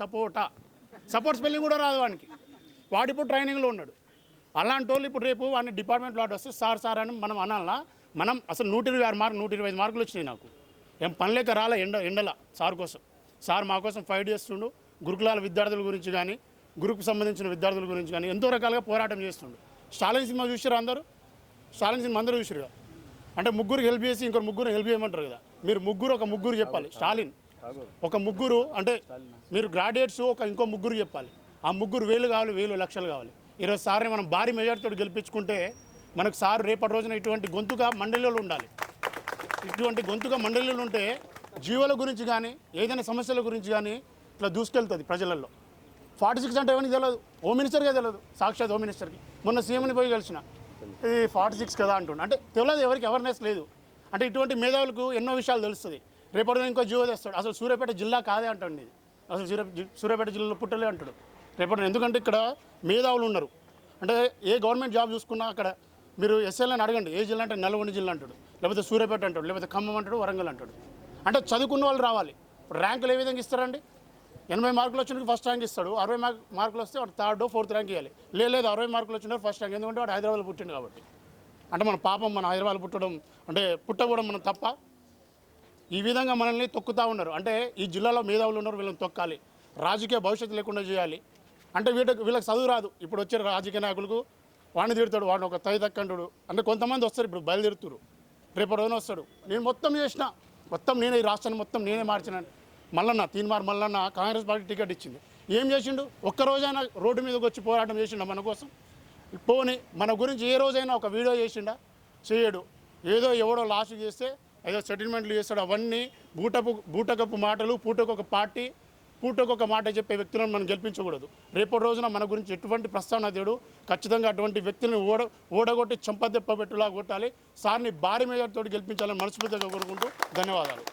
సపోటా. Support spelling కూడా రాదు వానికి. వాడు ఇప్పుడు ట్రైనింగ్లో ఉన్నాడు. అలాంటి వాళ్ళు ఇప్పుడు రేపు వాడిని డిపార్ట్మెంట్లో వాడు వస్తే సార్ సార్ అని మనం అనాలా మనం అసలు నూట ఇరవై ఆరు మార్కులు నూట ఇరవై ఐదు మార్కులు వచ్చినాయి నాకు. ఏం పనిలేక రాలే ఎండ ఎండల సార్ కోసం. సార్ మా కోసం ఫైట్ చేస్తుండు. గురుకులాల విద్యార్థుల గురించి కానీ గురుకు సంబంధించిన విద్యార్థుల గురించి కానీ ఎంతో రకాలుగా పోరాటం చేస్తుండు. స్టాలిన్ సినిమా చూసారు అందరూ? స్టాలిన్ సినిమా అందరూ చూసారు కదా అంటే ముగ్గురు హెల్ప్ చేసి ఇంకొక ముగ్గురు హెల్ప్ చేయమంటారు కదా. మీరు ముగ్గురు ఒక ముగ్గురు చెప్పాలి. స్టాలిన్. ఒక ముగ్గురు అంటే మీరు గ్రాడ్యుయేట్స్ ఒక ఇంకో ముగ్గురు చెప్పాలి. ఆ ముగ్గురు వేలు కావాలి వేలు లక్షలు కావాలి. ఈరోజు సార్ని మనం భారీ మెజార్టీతో గెలిపించుకుంటే మనకు సార్ రేపటి రోజున ఇటువంటి గొంతుగా మండలిలో ఉండాలి. ఇటువంటి గొంతుగా మండలిలో ఉంటే జీవుల గురించి కానీ ఏదైనా సమస్యల గురించి కానీ ఇట్లా దూసుకెళ్తుంది ప్రజలలో. ఫార్టీ సిక్స్ అంటే ఎవరికి తెలియదు హోమ్ మినిస్టర్గా తెలియదు సాక్షాత్ హోమ్ మినిస్టర్కి మొన్న సీఎంని పోయి కలిసిన. ఇది ఫార్టీ సిక్స్ కదా అంటుండే. అంటే తెలియదు ఎవరికి అవేర్నెస్ లేదు. అంటే ఇటువంటి మేధావులకు ఎన్నో విషయాలు తెలుస్తుంది. రేపటి ఇంకో జీవో తెస్తాడు. అసలు సూర్యాపేట జిల్లా కాదే అంటండి అసలు సూర్య సూర్యాపేట జిల్లాలో పుట్టలే అంటాడు. రేపటి ఎందుకంటే ఇక్కడ మేధావులు ఉన్నారు. అంటే ఏ గవర్నమెంట్ జాబ్ చూసుకున్నా అక్కడ మీరు ఎస్ఎల్ని అడగండి. ఏ జిల్లా అంటే నల్గొండ జిల్లా అంటాడు. లేకపోతే సూర్యాపేట అంటాడు. లేకపోతే ఖమ్మం అంటాడు వరంగల్ అంటాడు. అంటే చదువుకున్న వాళ్ళు రావాలి. ర్యాంకులు ఏ విధంగా ఇస్తారండి? ఎనభై మార్కులు వచ్చిన ఫస్ట్ ర్యాంక్ ఇస్తాడు. అరవై మార్క్ మార్కులు వస్తే వాడు థర్డ్ ఫోర్త్ ర్యాంక్ ఇవ్వాలి లేదు అరవై మార్కులు వచ్చిన ఫస్ట్ ర్యాంక్ ఎందుకంటే వాడు హైదరాబాద్ పుట్టిండు కాబట్టి. అంటే మన పాపం మన హైదరాబాద్ పుట్టడం అంటే పుట్టకూడదు మనం తప్ప ఈ విధంగా మనల్ని తొక్కుతూ ఉన్నారు. అంటే ఈ జిల్లాలో మేధావులు ఉన్నారు వీళ్ళని తొక్కాలి. రాజకీయ భవిష్యత్తు లేకుండా చేయాలి. అంటే వీళ్ళకి వీళ్ళకి చదువు రాదు. ఇప్పుడు వచ్చే రాజకీయ నాయకులకు వాడిని తిడతాడు వాడిని ఒక తై తక్కంటాడు. అంటే కొంతమంది వస్తారు ఇప్పుడు బయలుదేరుతారు. రేపు రోజున వస్తాడు. నేను మొత్తం చేసిన మొత్తం నేనే ఈ రాష్ట్రాన్ని మొత్తం నేనే మార్చిన. మల్లన్న తీన్మార్ మల్లన్న కాంగ్రెస్ పార్టీ టికెట్ ఇచ్చింది. ఏం చేసిండు? ఒక్క రోజైనా రోడ్డు మీదకి వచ్చి పోరాటం చేసిండు మన కోసం? పోని మన గురించి ఏ రోజైనా ఒక వీడియో చేసిండా? చేయడు. ఏదో ఎవడో లాస్ట్ చేస్తే ఏదో సెటిల్మెంట్లు చేస్తాడు. అవన్నీ బూటపు బూటకపు మాటలు పూటకొక పార్టీ పూటకొక మాట చెప్పే వ్యక్తులను మనం గెలిపించకూడదు. రేపటి రోజున మన గురించి ఎటువంటి ప్రస్తావన దేడు ఖచ్చితంగా అటువంటి వ్యక్తులను ఓడ ఓడగొట్టి చెంపదెప్ప పెట్టులా కొట్టాలి. సార్ని భారీ మేజర్తో గెలిపించాలని మనస్ఫూర్తిగా కోరుకుంటూ ధన్యవాదాలు.